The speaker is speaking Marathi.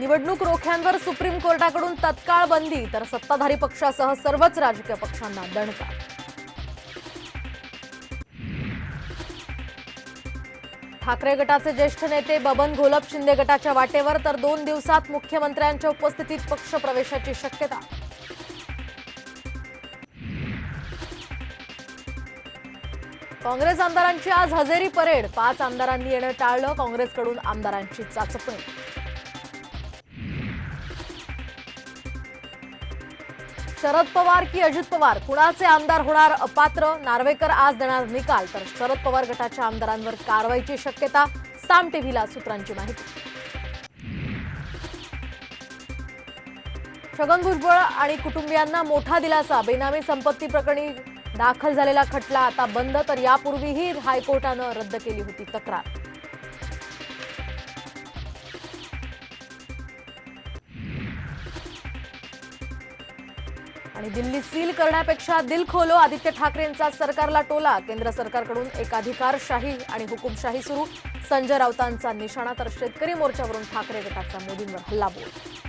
निवडणूक रोख्यांवर सुप्रीम कोर्टाकडून तत्काळ बंदी तर सत्ताधारी पक्षासह सर्वच राजकीय पक्षांना दणका. ठाकरे गटाचे ज्येष्ठ नेते बबन घोलप शिंदे गटाच्या वाटेवर तर दोन दिवसात मुख्यमंत्र्यांच्या उपस्थितीत पक्ष प्रवेशाची शक्यता. काँग्रेस आमदारांची आज हजेरी परेड पाच आमदारांनी येणं टाळलं काँग्रेसकडून आमदारांची चाचपणी. शरद पवार की अजित पवार? कुणाचे आमदार होणार अपात्र? नार्वेकर आज देणार निकाल. तर शरद पवार गटाच्या आमदारांवर कारवाईची शक्यता साम टीव्हीला सूत्रांची माहिती. छगन भुजबळ आणि कुटुंबियांना मोठा दिलासा. बेनामी संपत्ती प्रकरणी दाखल झालेला खटला आता बंद तर यापूर्वीही हायकोर्टानं रद्द केली होती तक्रार. आणि दिल्ली सील करण्यापेक्षा दिल खोलो आदित्य ठाकरेंचा सरकारला टोला. केंद्र सरकारकडून एकाधिकारशाही आणि हुकुमशाही सुरू. संजय राऊतांचा निशाणा तर शेतकरी मोर्चावरून ठाकरे गटाचा मोदींवर हल्लाबोल